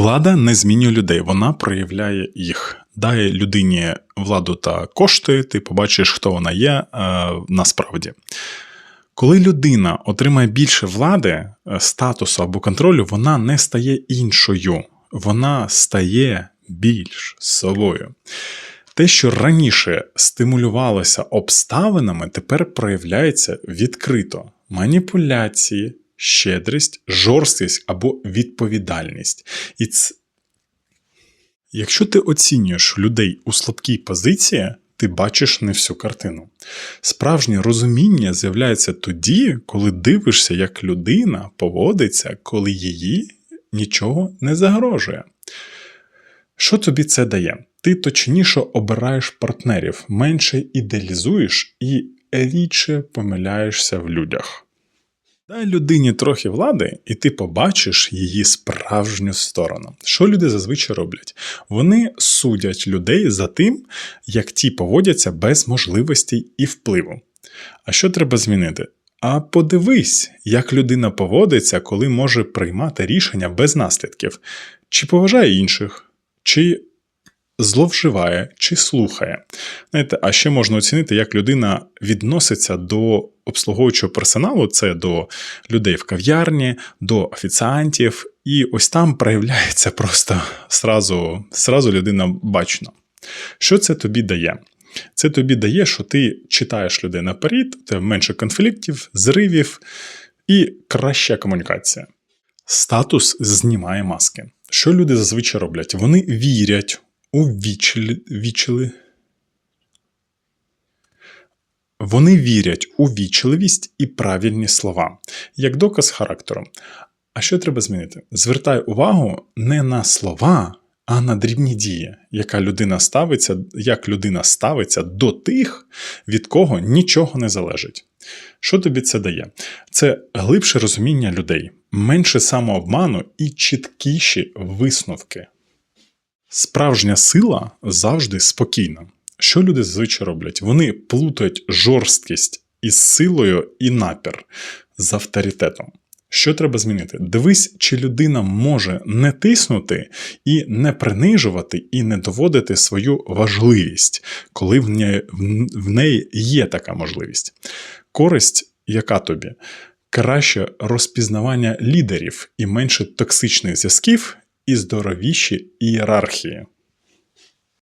Влада не змінює людей, вона проявляє їх. Дай людині владу та кошти, ти побачиш, хто вона є е, насправді. Коли людина отримає більше влади, е, статусу або контролю, вона не стає іншою, вона стає більш собою. Те, що раніше стимулювалося обставинами, тепер проявляється відкрито. Маніпуляції, щедрість, жорсткість або відповідальність. І ц... Якщо ти оцінюєш людей у слабкій позиції, ти бачиш не всю картину. Справжнє розуміння з'являється тоді, коли дивишся, як людина поводиться, коли її нічого не загрожує. Що тобі це дає? Ти точніше обираєш партнерів, менше ідеалізуєш і рідше помиляєшся в людях. Дай людині трохи влади, і ти побачиш її справжню сторону. Що люди зазвичай роблять? Вони судять людей за тим, як ті поводяться без можливостей і впливу. А що треба змінити? А подивись, як людина поводиться, коли може приймати рішення без наслідків, чи поважає інших, чи зловживає, чи слухає. Знаєте, а ще можна оцінити, як людина відноситься до обслуговуючого персоналу, це до людей в кав'ярні, до офіціантів, і ось там проявляється просто сразу, сразу людина бачно. Що це тобі дає? Це тобі дає, що ти читаєш людей наперед, тебе менше конфліктів, зривів і краща комунікація. Статус знімає маски. Що люди зазвичай роблять? Вони вірять у вічли, вічли. Вони вірять у вічливість і правильні слова, як доказ характеру. А що треба змінити? Звертай увагу не на слова, а на дрібні дії, яка людина ставиться, як людина ставиться до тих, від кого нічого не залежить. Що тобі це дає? Це глибше розуміння людей, менше самообману і чіткіші висновки. Справжня сила завжди спокійна. Що люди зазвичай роблять? Вони плутають жорсткість із силою і напір з авторитетом. Що треба змінити? Дивись, чи людина може не тиснути і не принижувати, і не доводити свою важливість, коли в неї, в неї є така можливість. Користь, яка тобі? Краще розпізнавання лідерів і менше токсичних зв'язків і здоровіші ієрархії.